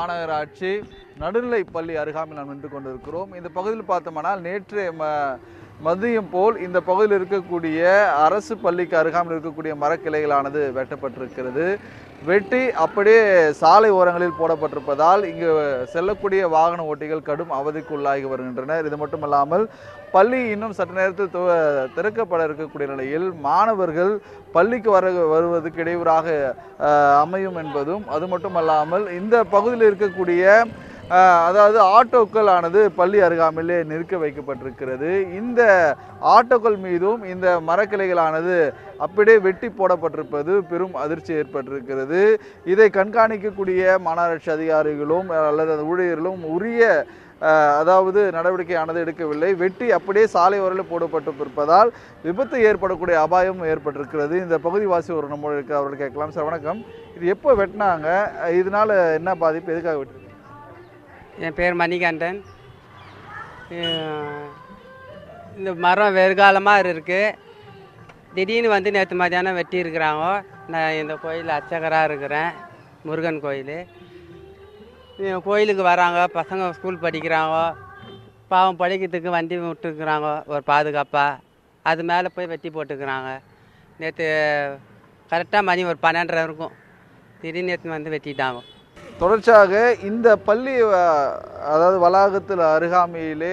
மாநகராட்சி நடுநிலை பள்ளி அருகாமையில் நாம் நின்று கொண்டிருக்கிறோம். இந்த பகுதியில் பார்த்தோம்னால் நேற்று மதியம் போல் இந்த பகுதியில் இருக்கக்கூடிய அரசு பள்ளிக்கு அருகாமல் இருக்கக்கூடிய மரக்கிளைகளானது வெட்டப்பட்டிருக்கிறது. வெட்டி அப்படியே சாலை ஓரங்களில் போடப்பட்டிருப்பதால் இங்கு செல்லக்கூடிய வாகன ஓட்டிகள் கடும் அவதிக்குள்ளாகி வருகின்றனர். இது மட்டுமல்லாமல் பள்ளி இன்னும் சற்று நேரத்தில் துவ- திறக்கப்பட இருக்கக்கூடிய நிலையில் மாணவர்கள் பள்ளிக்கு வர வருவதற்கு இடையூறாக அமையும் என்பதும் அது மட்டுமல்லாமல் இந்த பகுதியில் இருக்கக்கூடிய அதாவது ஆட்டோக்கள் ஆனது பள்ளி அருகாமையிலே நிறுக்க வைக்கப்பட்டிருக்கிறது. இந்த ஆட்டோக்கள் மீதும் இந்த மரக்கிளைகளானது அப்படியே வெட்டி போடப்பட்டிருப்பது பெரும் அதிர்ச்சி ஏற்பட்டிருக்கிறது. இதை கண்காணிக்கக்கூடிய மாநகராட்சி அதிகாரிகளும் அல்லது அந்த ஊழியர்களும் உரிய அதாவது நடவடிக்கையானது எடுக்கவில்லை. வெட்டி அப்படியே சாலை உரையில் போடப்பட்டு இருப்பதால் விபத்து ஏற்படக்கூடிய அபாயம் ஏற்பட்டிருக்கிறது. இந்த பகுதிவாசி ஒரு நம்ம இருக்கு அவர்கள் கேட்கலாம். சார் வணக்கம். இது எப்போ வெட்டினாங்க? இதனால என்ன பாதிப்பு? எதுக்காக வெட்டு என் பேர் மணிகண்டன். இந்த மரம் வெறுகாலமாக இருக்குது திடீர்னு வந்து நேற்று மத்தியானம் வெட்டியிருக்கிறாங்க. நான் இந்த கோயில் அர்ச்சகராக இருக்கிறேன் முருகன் கோயில். கோயிலுக்கு வராங்க பசங்க ஸ்கூல் படிக்கிறாங்க. பாவம் படிக்கிறதுக்கு வண்டி விட்டுருக்குறாங்க ஒரு பாதுகாப்பாக அது மேலே போய் வெட்டி போட்டுக்கிறாங்க. நேற்று கரெக்டாக மணி ஒரு பன்னெண்டரை இருக்கும். திடீர்னு நேற்று வந்து வெட்டிட்டாங்க. தொடர்ச்சியாக இந்த பள்ளி அதாவது வளாகத்தில் அருகாமையிலே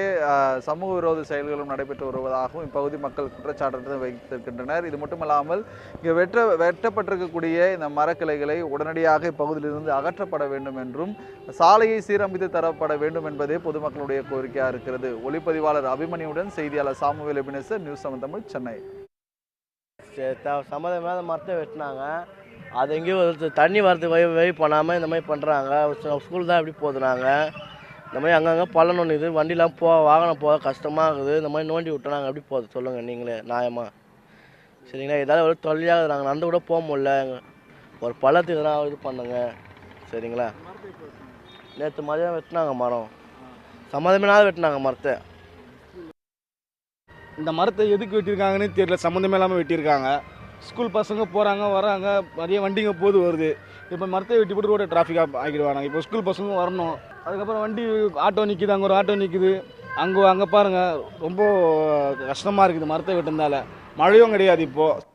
சமூக விரோத செயல்களும் நடைபெற்று வருவதாகவும் இப்பகுதி மக்கள் குற்றச்சாட்டு வைத்திருக்கின்றனர். இது மட்டுமல்லாமல் இங்கே வெட்ட வெட்டப்பட்டிருக்கக்கூடிய இந்த மரக்கிளைகளை உடனடியாக இப்பகுதியிலிருந்து அகற்றப்பட வேண்டும் என்றும் சாலையை சீரமைத்து தரப்பட வேண்டும் என்பதே பொதுமக்களுடைய கோரிக்கையாக இருக்கிறது. ஒளிப்பதிவாளர் அபிமணியுடன் செய்தியாளர் Samuel Ebenezer news seven Tamil Chennai. சம்மதம் மரத்தை வெட்டினாங்க. அது எங்கேயும் ஒரு தண்ணி வரதுக்கு வழி வழி பண்ணாமல் இந்த மாதிரி பண்ணுறாங்க ஸ்கூல் தான் எப்படி போதுனாங்க இந்த மாதிரி அங்கங்கே பள்ளம் நோண்டிது வண்டிலாம் போக வாகனம் போக கஷ்டமாக இருக்குது. இந்த மாதிரி நோண்டி விட்டா நாங்கள் எப்படி போகுது சொல்லுங்கள் நீங்களே நியாயமாக சரிங்களா? ஏதாவது ஒரு தொல்லையாக நாங்கள் நடந்து கூட போக முடியல. ஒரு பள்ளத்துக்கு தான் இது பண்ணுங்க. சரிங்களா? நேற்று மதியம் வெட்டினாங்க மரம். சம்மதமே வெட்டினாங்க மரத்தை. இந்த மரத்தை எதுக்கு வெட்டியிருக்காங்கன்னு தெரியல. சம்மந்தமே இல்லாமல் வெட்டியிருக்காங்க. ஸ்கூல் பசங்க போகிறாங்க வராங்க நிறைய வண்டிங்க போது வருது. இப்போ மரத்தை வெட்டி போட்டு ரோட்டை டிராஃபிக்காக ஆக்கிடுவாங்க. இப்போ ஸ்கூல் பசங்க வரணும். அதுக்கப்புறம் வண்டி ஆட்டோ நிற்கிது அங்கே ஒரு ஆட்டோ நிற்கிது அங்கே அங்கே பாருங்கள் ரொம்ப கஷ்டமாக இருக்குது மரத்தை வெட்டினதால. மழையும் கிடையாது இப்போது